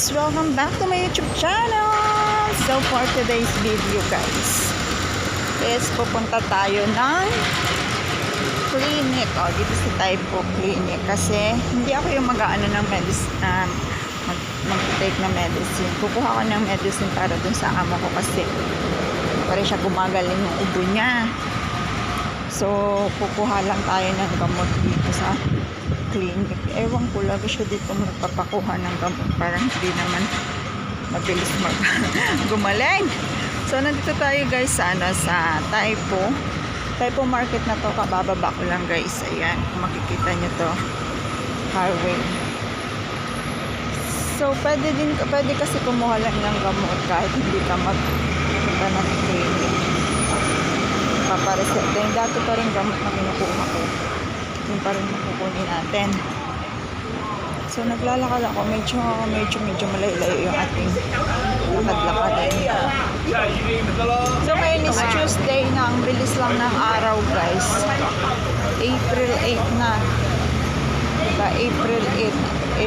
guys! Welcome back to my YouTube channel! So for today's video guys is pupunta tayo ng clinic. O, dito sa Taipo Clinic. Kasi hindi ako yung mag-ano ng medicine, um, mag mag-take ng medicine. Kukuha ko ng medicine para dun sa amo ko kasi para siya gumagaling yung ubo niya. So, kukuha lang tayo ng gamot dito sa clinic. Ewan ko, lagi siya dito magpapakuha ng gamot. Parang hindi naman mabilis mag gumaling. So, nandito tayo guys sa, ano, sa Taipo. Taipo market na to. Kabababa ko lang guys. Ayan, kung makikita nyo to. Highway. So, pwede din, pwede kasi kumuha lang ng gamot kahit hindi ka magpunta ng clinic. Papareseta. Yung dati pa rin gamot na kinukuha ko yun pa rin makukunin natin. So, naglalakad ako. Medyo, medyo, medyo malayo yung ating lakad-lakad. So, ngayon is Tuesday na. Ang bilis lang ng araw, guys. April 8 na. Diba? April 8.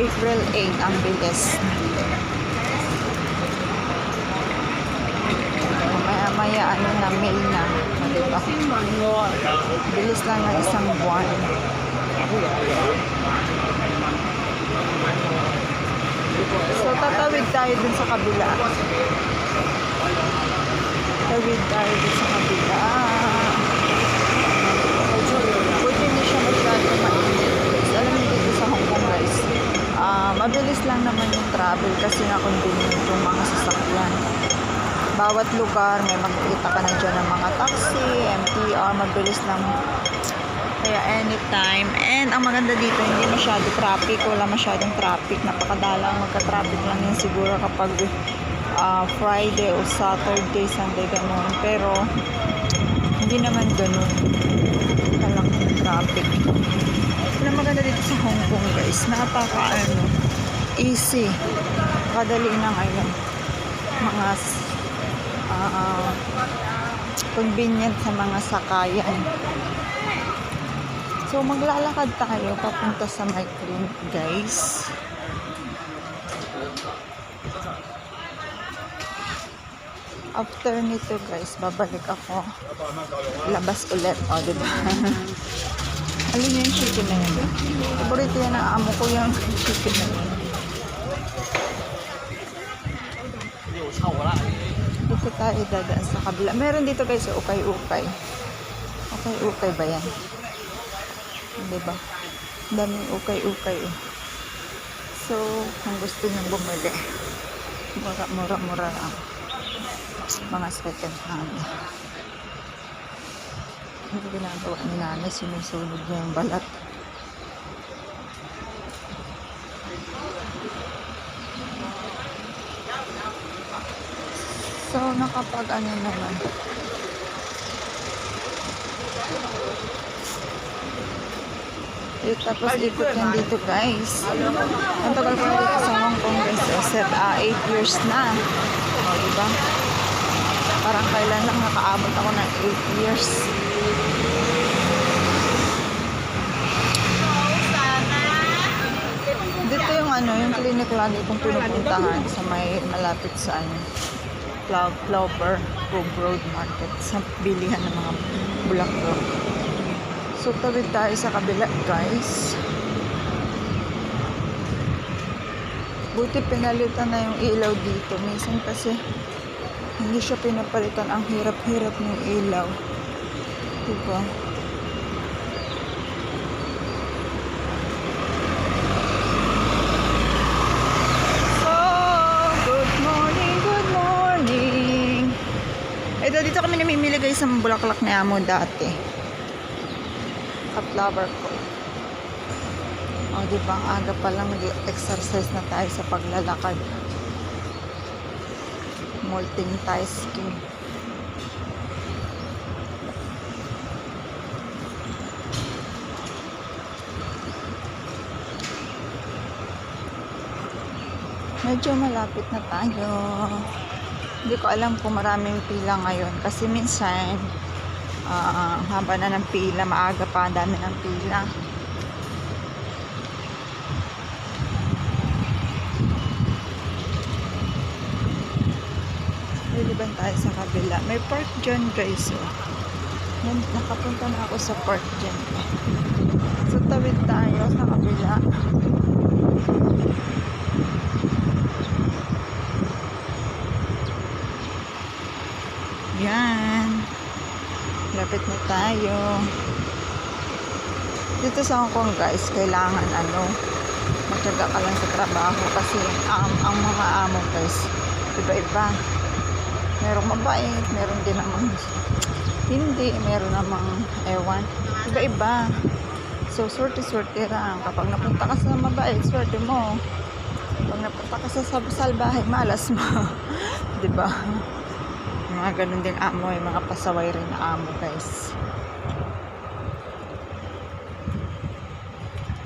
April 8 ang bilis. Maya-maya, ano na, May na. O, Diba? Bilis lang ng isang buwan. So, tatawid tayo dun sa kabila. Tawid tayo dun sa kabila. Buti hindi siya masyado mainit. Alam niyo dito sa Hong Kong guys, ah, mabilis lang naman yung travel kasi nga convenient yung mga sasakyan bawat lugar may makikita ka na dyan ng mga taxi, MTR, mabilis lang. Kaya anytime. And ang maganda dito hindi masyado traffic wala masyadong traffic. Napakadalang magka-traffic lang yan siguro kapag ah, Friday o Saturday, Sunday ganun. Pero hindi naman ganun. Walang traffic. Ano maganda dito sa Hong Kong guys napaka ano easy. Kadali na ngayon mga ah, convenient sa mga sakayan. So, maglalakad tayo papunta sa my clinic, guys. After nito, guys, babalik ako. Labas ulit. O, di ba? Alin yung chicken na yun? Paborito yan ng amo ko yung chicken na yun. Dito tayo sa kabila. Meron dito guys, ukay-ukay. Ukay-ukay ba yan? Diba? Ang daming ukay-ukay eh. So, kung gusto nyo bumili, mura-mura lang. Mga second hand. Ano ginagawa ni nanay? Sinusunod niya yung balat. So, nakapag ano naman. Eh, tapos ikot yan dito guys. Ang tagal ko na dito sa Hong Kong guys. Set, 8 years na. O, diba? Parang kailan lang nakaabot ako ng 8 years. Dito yung ano, yung clinic lagi kong pinupuntahan sa may malapit sa ano, Cloud Clover Grove Road Market sa bilihan ng mga bulaklak. So, tawid tayo sa kabila, guys. Buti pinalitan na yung ilaw dito. Minsan kasi hindi siya pinapalitan. Ang hirap-hirap ng ilaw. Diba? So, sa bulaklak ni Amo dati. Sa flower ko. O, di ba? Ang aga pa lang nag-exercise na tayo sa paglalakad. Multitasking. Medyo malapit na tayo hindi ko alam kung maraming pila ngayon. Kasi minsan uh, haba na ng pila maaga pa dami ng pila. Liliban tayo sa kabila? May Park John Grace oh. nakapunta na ako sa Park John so tawid tayo sa kabila. Lapit na tayo. Dito sa Hong Kong guys, kailangan ano, matyaga ka lang sa trabaho kasi ang, ang mga amo guys, iba-iba. Merong mabait, meron din namang hindi, meron namang ewan. Iba-iba. So, swerte-swerte lang. Kapag napunta ka sa mabait, swerte mo. Pag napunta ka sa salbahe, malas mo. 'Di ba? Mga ganun din amo, yung mga pasaway rin na amo, guys.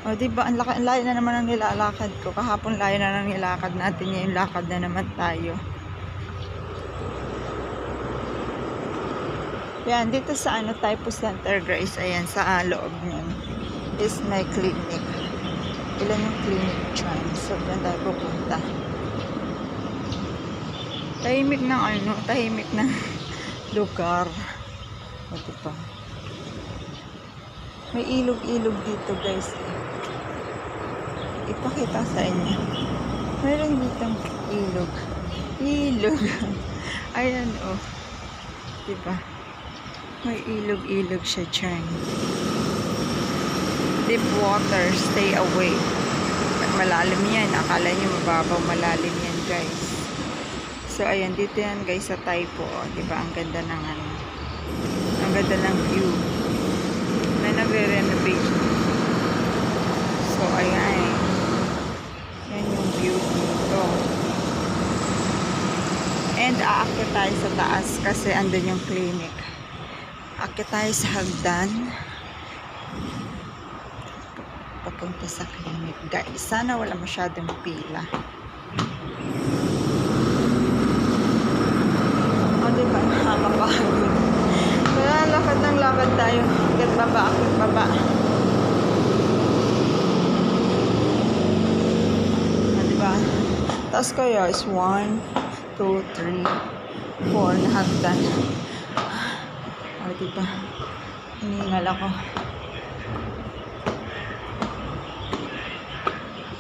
O, di ba? Ang laki, ang layo na naman ang nilalakad ko. Kahapon layo na nang nilakad natin. Ngayon lakad na naman tayo. Yan, dito sa ano, Typo Center, Grace, ayan, sa ah, loob niyan, is my clinic. Ilan yung clinic dyan? So, dyan tayo pupunta. Tahimik ng ano, tahimik ng lugar. O, diba? May ilog-ilog dito, guys. Ipakita sa inyo. Meron ditong ilog. Ilog. Ayan, oh. Diba? May ilog-ilog siya dyan. Deep water, stay away. Malalim yan. Akala nyo mababaw, malalim yan, guys. So, ayan, dito yan, guys, sa Taipo. Oh, diba? Ang ganda ng ano. Ang ganda ng view. May nagre-renovate. So, ayan. Yan yung view dito. And aakyat tayo sa taas kasi andun yung clinic. Aakyat tayo sa hagdan. Papunta sa clinic. Guys, sana wala masyadong pila. O, diba? Nakakapagod. Kaya lakad ng lakad tayo. Akyat baba, akyat baba. O, diba? Taas kaya is 1, 2, 3, 4 na hagdan. O, diba? Hiningal ako.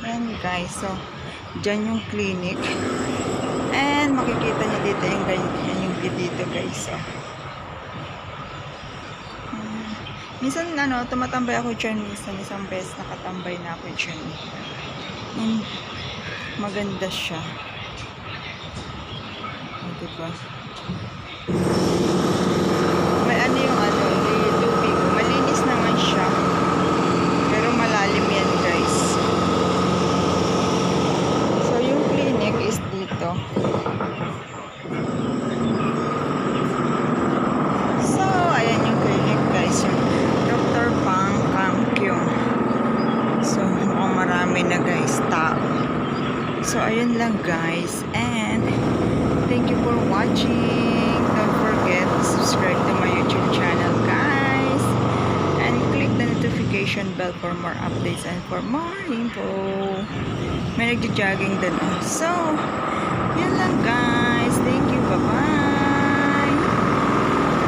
Yan guys, so dyan yung clinic. And makikita niyo dito yung ganyan view dito guys. So. Hmm. Minsan ano, tumatambay ako dyan minsan. Isang beses nakatambay na ako dyan. Hmm. Maganda siya. O, diba? May ano yung ano, yung tubig. Malinis naman siya. Pero malalim yan guys. So yung clinic is dito. So ayan yung clinic guys. Yung Dr. Pang Kang Kyung. So mukhang marami na guys tao. So ayun lang guys. And thank you for watching. Don't forget to subscribe to my YouTube channel guys. And click the notification bell for more updates and for more info. May nagja-jogging din. oh. So, yun lang guys. Thank you. Bye-bye.